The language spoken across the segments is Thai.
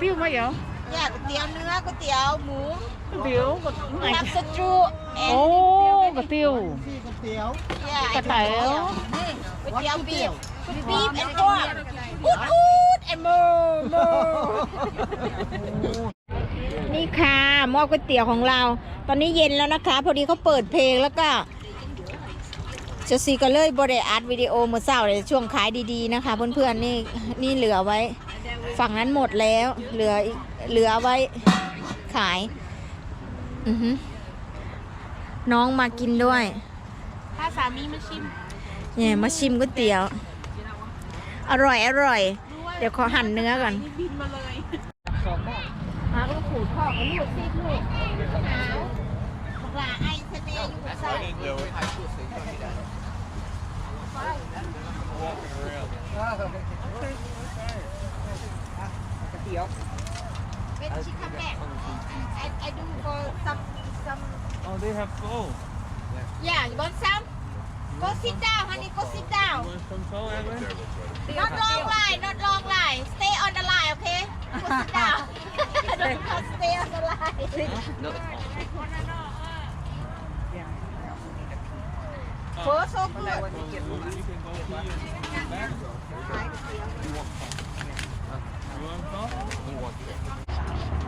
ปิ้วมาเหรอ Yeah, ก๋วยเตี๋ยวเนื้อก๋วยเตี๋ยวหมูเตี๋ยวก็ไหนน้ำสตรูโอ้กระเตี๋ยว Yeah, กระเตี๋ยวนี่ก๋วยเตี๋ยวบีฟบีฟ and pork อูดอูด and more more นี่ค่ะหม้อก๋วยเตี๋ยวของเรา ตอนนี้เย็นแล้วนะคะ พอดีเขาเปิดเพลงแล้วก็เจะซีก็เลยบริอัดวิดีโอเมื่อเช้าเลยช่วงขายดีๆนะคะ เพื่อนๆนี่นี่เหลือไว้ ฝั่งนั้นหมดแล้ว เหลืออีกเหลือไว้ขาย อือหือน้องมากินด้วย ถ้าสามีมาชิม เนี่ยมาชิมก๋วยเตี๋ยว อร่อยอร่อย เดี๋ยวขอหั่นเนื้อก่อนนี่บินมาเลยหาลูกขูดพ่อกับลูกซีกลูกหนาวปลาไอ้ทะเลอยู่ใส่เป็นชิคกี้พาย I I do for some some Oh, they have both. yeah you want some go sit down honey go sit down You want some salt, Evan? not long line not long line stay on the line okay go sit down don't not stay on the line First so good. You can go pee and back. You want salt?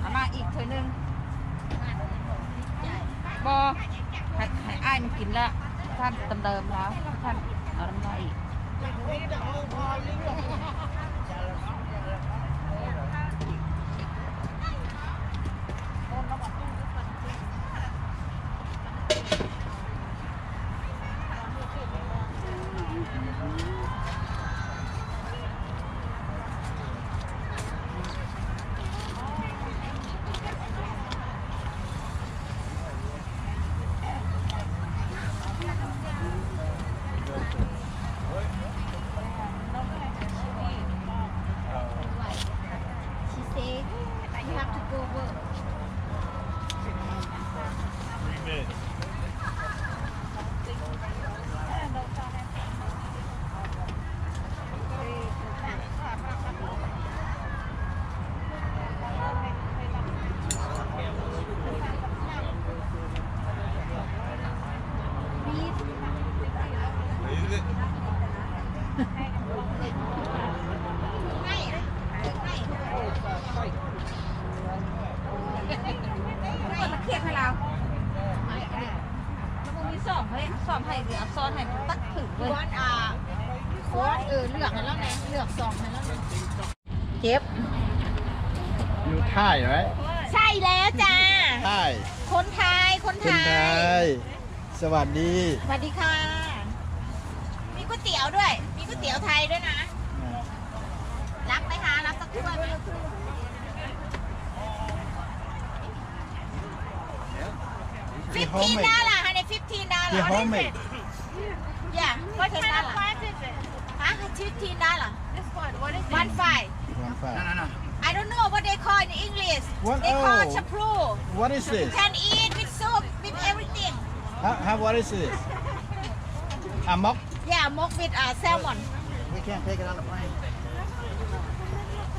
เอามาอีกเธอหนึ่งบอให้ให้อ้ายมั นกินแล้วท่านเติมเดิมแล้วท่านเอาน้ำมาอีก She said you have to go work. Three minutes. Is it? มันเครียดให้เราแล้วก็มีสองเฮ้ยสองให้เหลือซ้อนให้ตักถึงเลย What อ่า What เออเลือกให้แล้วไงเลือกสองให้แล้วไงเจ็บอยู่ท่ายไหมใช่แล้วจ้า ท่ายคนไทย คนคนไทไทยยสวัสดีสวัสดีค่ะ มีก๋วยเตี๋ยวด้วย มีก๋วยเตี๋ยวไทยด้วยนะ รับไหมคะ รับสักถ้วยไหมฟิฟทีนดอลลาร์ฮะในฟิฟทีนดอลที่ลาห้องร์เมด Yeah, what kind of plant is it? Huh? Fifteen dollar. This one. One it? five. One five. No, no, no. I don't know what they call in English. What? They call oh. it chapru. What is You can eat with soup, with everything. How, how what is this? A mock? Yeah, mock with uh, salmon. We can't take it on the plane.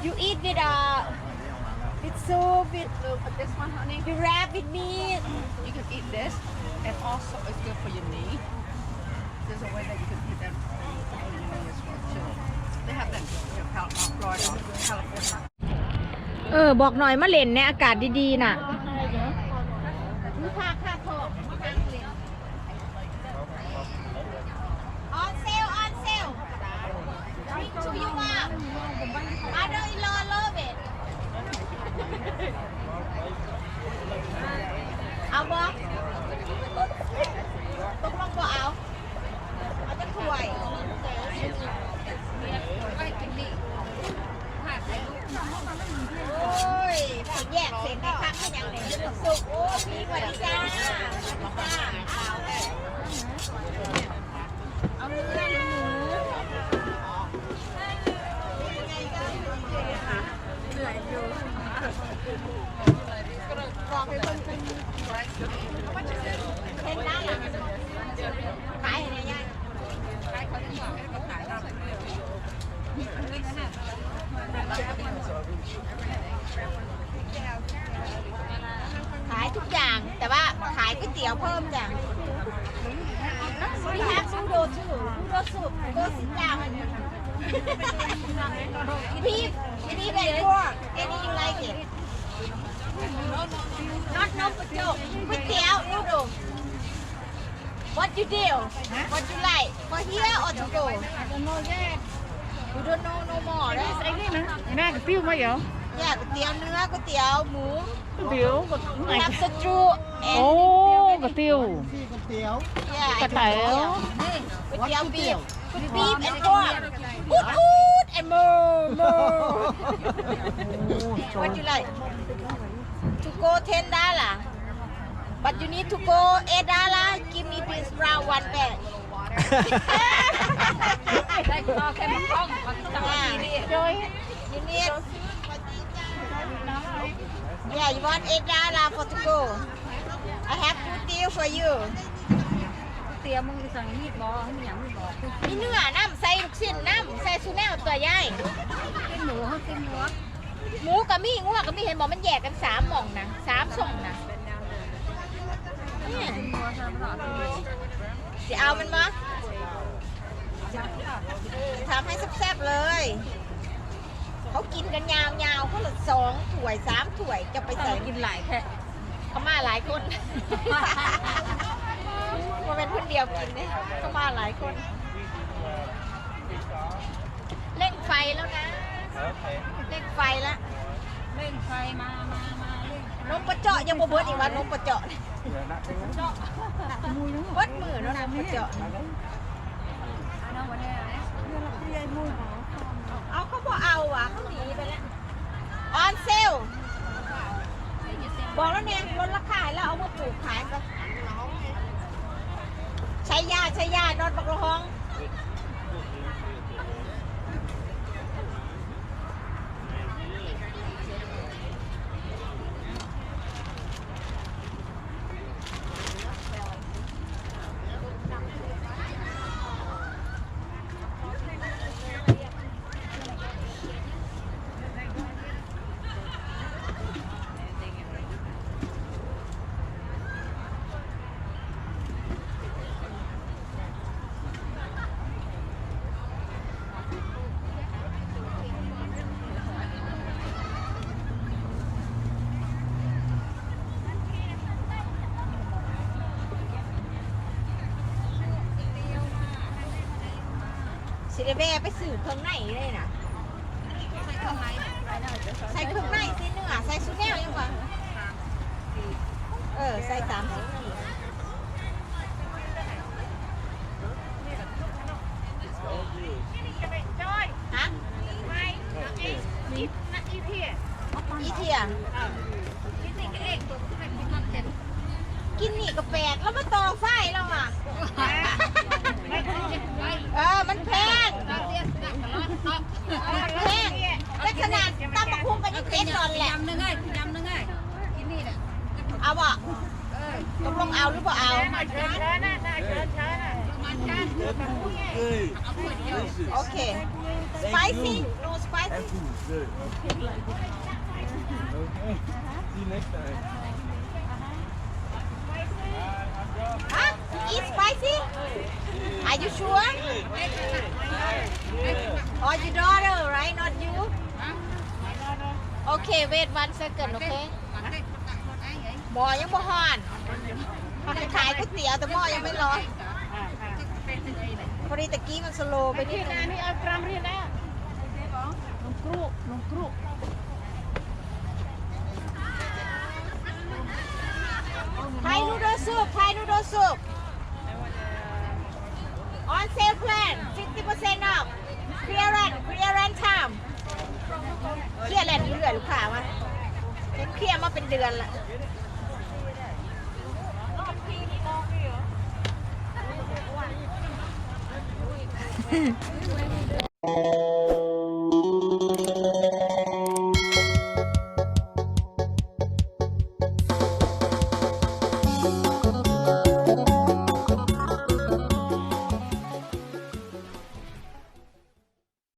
You eat with uh, with soup, with Look at this one, honey. you wrap with meat. You can eat this, and also it's good for your knee. There's a way that you can เออ บอกหน่อยมาเล่นในอากาศดีๆน่ะเอาบ่ตกลงบ่เอา เอาจะถ้วย ขาย ทุกอย่าง แต่ว่าขายก๋วยเตี๋ยวเพิ่มจ้ะมีฮักซูโดชูซูโดสุกโกสิจามอีพีอีพีเป็นพวก any you like it not no กระจกก๋วยเตี๋ยวนูโด What you do? What you like? For here or to go? I don't know yet. You don't know no more, right? ไอ้นี่นะแม่ กระติ้วมาเหรอ Yeah, ก๋วยเตี๋ยวเนื้อก๋วยเตี๋ยวหมู กระติ้วกระไหน น้ำสตรู โอ้กระติ้ว ที่ก๋วยเตี๋ยว Yeah, กระเต๋ว ก๋วยเตี๋ยว beef beef and pork Oot oot and more more What you like? To go ten dollar But you need to go eight dollar Give me this round one bag ได้ก็แค่มันท่องมันจังหวะนี้ Joy, you need. Yeah, you want eight dollar for to go. I have good deal for you. เตรียมมึงสั่งมีดบอให้มันหยังมีดบอกมีเนื้อน้ำใส่ลูกชิ้นน้ำใส่ซูแนลตัวใหญ่กินหมูเขากินหมูหมูกับมีงัวกับมีเห็นบอกมันแยกกันสามหม่องนะสามส่งนะเนี่ยหมูซาบะหมูจะเอามันมาทำให้แซ่บๆเลย เขากินกันยาวๆเขาละสองถ้วยสามถ้วยจะไปใส่ใส่กินหลายแค่เขามาหลายคนมาเป็นคนเดียวกินเนี่ยเขามาหลายคน เร่งไฟแล้วนะเร่งไฟแล้วเร่งไฟมามามาเร่งนมปะเจาะยังบ่เบิดอีกว่านมปะเจาะเบิดมือแล้วนมปะเจาะน้องวันนี้นะเอา ว่ะเขาหนีไปแล้ว ออนเซล บอกแล้วเนี่ยลดราคาแล้วเอามาปลูกขายไปใช้ยาใช้ยานอนบักระห้อง สิได้แม่ไปสื่อเครื่องในเลยนะใส่เครื่องในสิเนื้อใส่ซูแนลยังวะเออใส่สามสิบขีดฮะอีเทียกินนี่ก็แปลกแล้วมาต่อไฟแล้วอะ เออ มันแพง แพงแต่ขนาดตั้มบักคุ้งกันยัง เจ็ดดอลแหละยำนึงไงยำนึงไงกินนี่แหละเอาบ่เออตกลงเอาหรือเปล่าเอามันกัน Hey, โอเค spicy no spicy good. Okay. See you next time. ฮะ eat spicy are you sure or your daughter right not you okay wait one second okay หมอยังบ่ฮ้อนจะขายก๋วยเตี๋ยวแต่หม้อยังไม่ร้อนพอดีตะกี้มันสโลว์ไปนิดนึงนี่เอากรัมเรียนแล้วนมกรุนมกรุไทยนูโดซุปไทยนูโดซุป เครียร์แลนด์เรื่อยลูกค้ามาเห็นเครียดมาเป็นเดือนละ